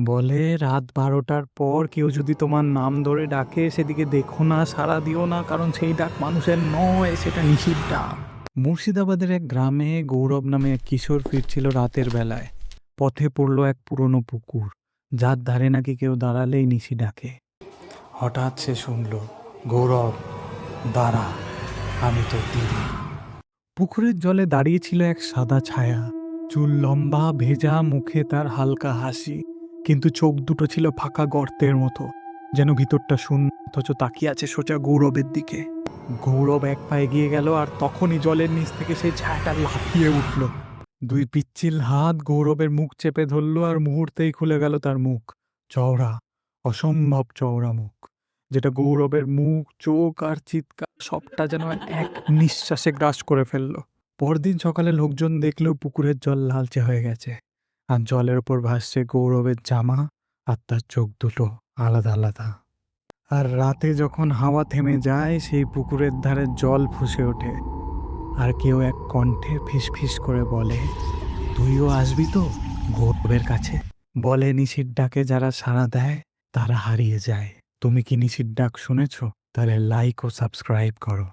বলে রাত বারোটার পর কেউ যদি তোমার নাম ধরে ডাকে, সেদিকে দেখো না, সাড়া দিও না, কারণ সেই ডাক মানুষের নয়, সেটা নিশির ডাক। মুর্শিদাবাদের এক গ্রামে গৌরব নামে এক কিশোর ফিরছিল রাতের বেলায়। পথে পড়ল এক পুরনো পুকুর। যার ধারে নাকি কেউ দাঁড়ালেই নিশি ডাকে। হঠাৎ সে শুনল, গৌরব, দাঁড়া, আমি তো দিদি। পুকুরের জলে দাঁড়িয়েছিল এক সাদা ছায়া। চুল লম্বা, ভেজা, মুখে তার হালকা হাসি। কিন্তু চোখ দুটো ছিল ফাঁকা গর্তের মতো, যেন ভিতরটা শূন্য, অথচ তাকিয়ে আছে সোজা গৌরবের দিকে। গৌরব এক পা এগিয়ে গেল আর তখনই জলের নিচ থেকে সেই ছায়াটা লাফিয়ে উঠল। দুই পিচ্ছিল হাত গৌরবের মুখ চেপে ধরল আর মুহূর্তেই খুলে গেল তার মুখ। চওড়া, অসম্ভব চওড়া মুখ, যেটা গৌরবের মুখ, চোখ আর চিৎকার সবটা যেন এক নিঃশ্বাসে গ্রাস করে ফেলল। পরদিন সকালে লোকজন দেখলেও পুকুরের জল লালচে হয়ে গেছে। আর জলের ওপর ভাসছে গৌরবের জামা আর তার চোখ দুটো আলাদা আলাদা। আর রাতে যখন হাওয়া থেমে যায়, সেই পুকুরের ধারে জল ফুসে ওঠে। আর কেউ এক কণ্ঠে ফিস ফিস করে বলে, তুইও আসবি তো গৌরবের কাছে? বলে নিশির ডাকে যারা সাড়া দেয়, তারা হারিয়ে যায়। তুমি কি নিশির ডাক শুনেছ? তাহলে লাইক ও সাবস্ক্রাইব করো।